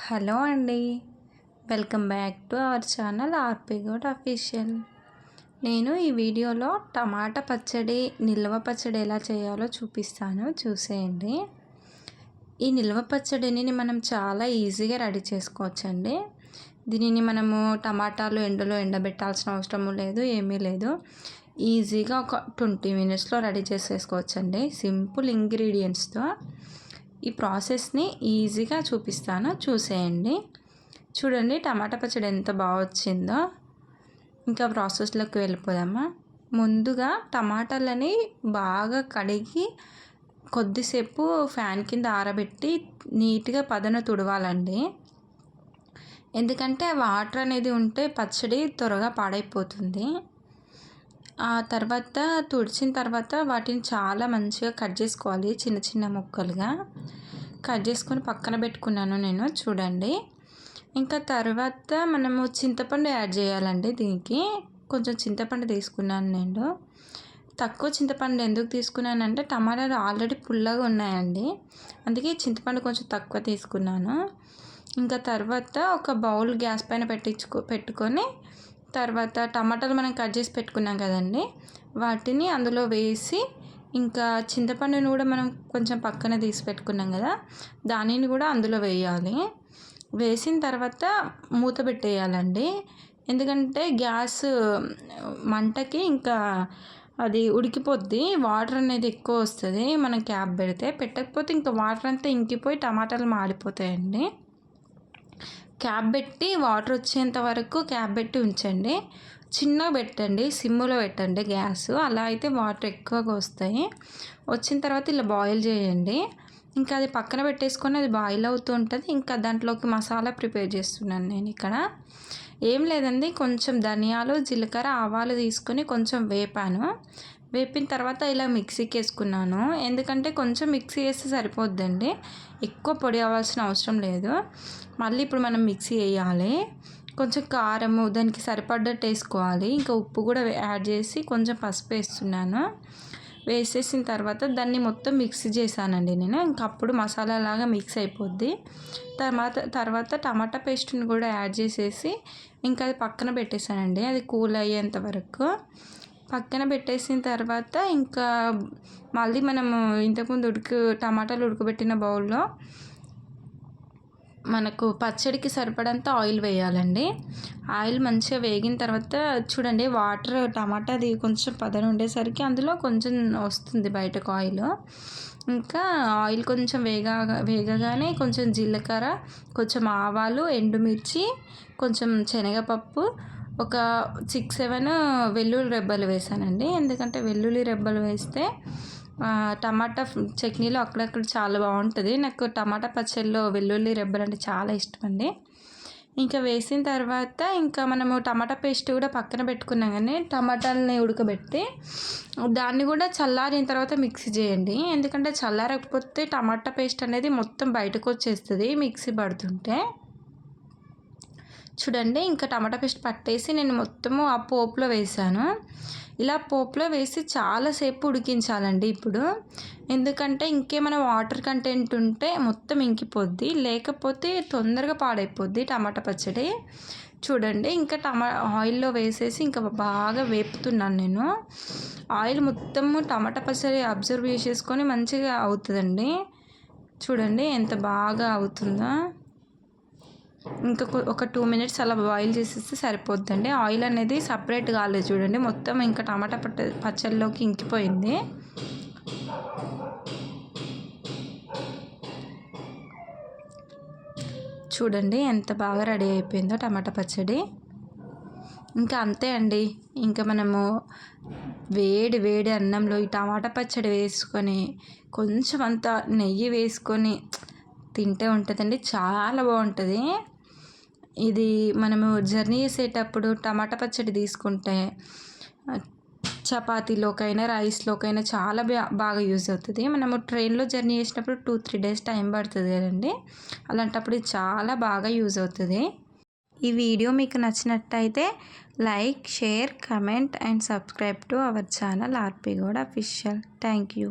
Hello అండి. Welcome back to our channel RP good official. నేను ఈ వీడియోలో టమాటా పచ్చడి నిల్వ పచ్చడి ఎలా చేయాలో చూపిస్తాను. చూసేయండి. ఈ నిల్వ పచ్చడిని మనం చాలా ఈజీగా రెడీ చేసుకోవచ్చండి. దీనిని మనము టమాటాలు ఎండలో ఎండబెట్టాల్సిన అవసరం లేదు ఏమీ లేదు. ఈజీగా ఒక ట్వంటీ మినిట్స్లో రెడీ చేసేసుకోవచ్చండి. సింపుల్ ఇంగ్రీడియంట్స్తో ఈ ప్రాసెస్ని ఈజీగా చూపిస్తాను. చూసేయండి. చూడండి టమాటా పచ్చడి ఎంత బాగా వచ్చిందో. ఇంకా ప్రాసెస్లోకి వెళ్ళిపోదామా? ముందుగా టమాటాలని బాగా కడిగి కొద్దిసేపు ఫ్యాన్ కింద ఆరబెట్టి నీట్గా పదన తుడవాలండి. ఎందుకంటే వాటర్ అనేది ఉంటే పచ్చడి త్వరగా పాడైపోతుంది. ఆ తర్వాత తుడిచిన తర్వాత వాటిని చాలా మంచిగా కట్ చేసుకోవాలి చిన్న చిన్న ముక్కలుగా. కట్ చేసుకొని పక్కన పెట్టుకున్నాను నేను చూడండి. ఇంకా తర్వాత మనము చింతపండు యాడ్ చేయాలండి దీనికి. కొంచెం చింతపండు తీసుకున్నాను నేను. తక్కువ చింతపండు ఎందుకు తీసుకున్నానంటే టమాటాలు ఆల్రెడీ పుల్లగా ఉన్నాయండి. అందుకే చింతపండు కొంచెం తక్కువ తీసుకున్నాను. ఇంకా తర్వాత ఒక బౌల్ గ్యాస్ పైన పెట్టించుకో పెట్టుకొని తర్వాత టమాటాలు మనం కట్ చేసి పెట్టుకున్నాం కదండి. వాటిని అందులో వేసి ఇంకా చింతపండుని కూడా మనం కొంచెం పక్కన తీసి పెట్టుకున్నాం కదా దానిని కూడా అందులో వేయాలి. వేసిన తర్వాత మూత పెట్టేయాలండి. ఎందుకంటే గ్యాస్ మంటకి ఇంకా అది ఉడికిపోద్ది వాటర్ అనేది ఎక్కువ వస్తుంది. మనం క్యాప్ పెడితే పెట్టకపోతే ఇంకా వాటర్ అంతా ఇంకిపోయి టమాటాలు మాడిపోతాయండి. క్యాప్ పెట్టి వాటర్ వచ్చేంత వరకు క్యాప్ పెట్టి ఉంచండి. చిన్నగా పెట్టండి సిమ్లో పెట్టండి గ్యాస్. అలా అయితే వాటర్ ఎక్కువగా వస్తాయి. వచ్చిన తర్వాత ఇలా బాయిల్ చేయండి. ఇంకా అది పక్కన పెట్టేసుకొని అది బాయిల్ అవుతూ ఉంటుంది. ఇంకా దాంట్లోకి మసాలా ప్రిపేర్ చేస్తున్నాను నేను ఇక్కడ. ఏం లేదండి కొంచెం ధనియాలు జీలకర్ర ఆవాలు తీసుకొని కొంచెం వేపాను. వేపిన తర్వాత ఇలా మిక్సీకి వేసుకున్నాను ఎందుకంటే కొంచెం మిక్సీ వేస్తే సరిపోద్దండి. ఎక్కువ పొడి అవ్వాల్సిన అవసరం లేదు. మళ్ళీ ఇప్పుడు మనం మిక్సీ వేయాలి. కొంచెం కారము దానికి సరిపడ్డట్టు వేసుకోవాలి. ఇంకా ఉప్పు కూడా యాడ్ చేసి కొంచెం పసుపు వేస్తున్నాను. వేసేసిన తర్వాత దాన్ని మొత్తం మిక్స్ చేశానండి నేను. ఇంకా అప్పుడు మసాలా లాగా మిక్స్ అయిపోద్ది. తర్వాత తర్వాత టమాటా పేస్ట్ని కూడా యాడ్ చేసేసి ఇంకా అది పక్కన పెట్టేశానండి. అది కూల్ అయ్యేంత వరకు. పక్కన పెట్టేసిన తర్వాత ఇంకా మళ్ళీ మనము ఇంతకుముందు ఉడుకు టమాటాలు ఉడకబెట్టిన బౌల్లో మనకు పచ్చడికి సరిపడంత ఆయిల్ వేయాలండి. ఆయిల్ మంచిగా వేగిన తర్వాత చూడండి వాటర్ టమాటా అది కొంచెం పదన ఉండేసరికి అందులో కొంచెం వస్తుంది బయటకు ఆయిల్. ఇంకా ఆయిల్ కొంచెం వేగా వేగగానే కొంచెం జీలకర్ర కొంచెం ఆవాలు ఎండుమిర్చి కొంచెం శనగపప్పు ఒక సిక్స్ సెవెన్ వెల్లుల్లి రెబ్బలు వేసానండి. ఎందుకంటే వెల్లుల్లి రెబ్బలు వేస్తే టమాటా చట్నీలో అక్కడక్కడ చాలా బాగుంటుంది. నాకు టమాటా పచ్చడిలో వెల్లుల్లి రెబ్బలు అంటే చాలా ఇష్టం అండి ఇంకా వేసిన తర్వాత ఇంకా మనము టమాటా పేస్ట్ కూడా పక్కన పెట్టుకున్నాం కానీ టమాటాలని ఉడకబెట్టి దాన్ని కూడా చల్లారిన తర్వాత మిక్సీ చేయండి. ఎందుకంటే చల్లారకపోతే టమాటా పేస్ట్ అనేది మొత్తం బయటకు వచ్చేస్తుంది మిక్సీ పడుతుంటే. చూడండి ఇంకా టమాటా పేస్ట్ పట్టేసి నేను మొత్తము ఆ పోపులో వేసాను. ఇలా పోపులో వేసి చాలాసేపు ఉడికించాలండి ఇప్పుడు. ఎందుకంటే ఇంకేమైనా వాటర్ కంటెంట్ ఉంటే మొత్తం ఇంకిపోద్ది లేకపోతే తొందరగా పాడైపోద్ది టమాటా పచ్చడి. చూడండి ఇంకా టమా ఆయిల్లో వేసేసి ఇంకా బాగా వేపుతున్నాను నేను. ఆయిల్ మొత్తము టమాటా పచ్చడి అబ్జర్వ్ చేసేసుకొని మంచిగా అవుతుందండి. చూడండి ఎంత బాగా అవుతుందో. ఇంకా ఒక టూ మినిట్స్ అలా బాయిల్ చేసేస్తే సరిపోద్దండి. ఆయిల్ అనేది సపరేట్ కాలేదు చూడండి. మొత్తం ఇంకా టమాటా పట్ట పచ్చళ్ళలోకి ఇంకిపోయింది. చూడండి ఎంత బాగా రెడీ అయిపోయిందో టమాటా పచ్చడి. ఇంకా అంతే అండి. ఇంకా మనము వేడి వేడి అన్నంలో ఈ టమాటా పచ్చడి వేసుకొని కొంచెం అంత నెయ్యి వేసుకొని తింటే ఉంటుందండి. చాలా బాగుంటుంది. ఇది మనము జర్నీ చేసేటప్పుడు టమాటా పచ్చడి తీసుకుంటే చపాతీలోకైనా రైస్లోకైనా చాలా బాగా యూజ్ అవుతుంది. మనము ట్రైన్లో జర్నీ చేసినప్పుడు టూ త్రీ డేస్ టైం పడుతుంది కదండి. అలాంటప్పుడు చాలా బాగా యూజ్ అవుతుంది. ఈ వీడియో మీకు నచ్చినట్టయితే like share comment and subscribe to our channel RP కూడా అఫిషియల్. Thank you.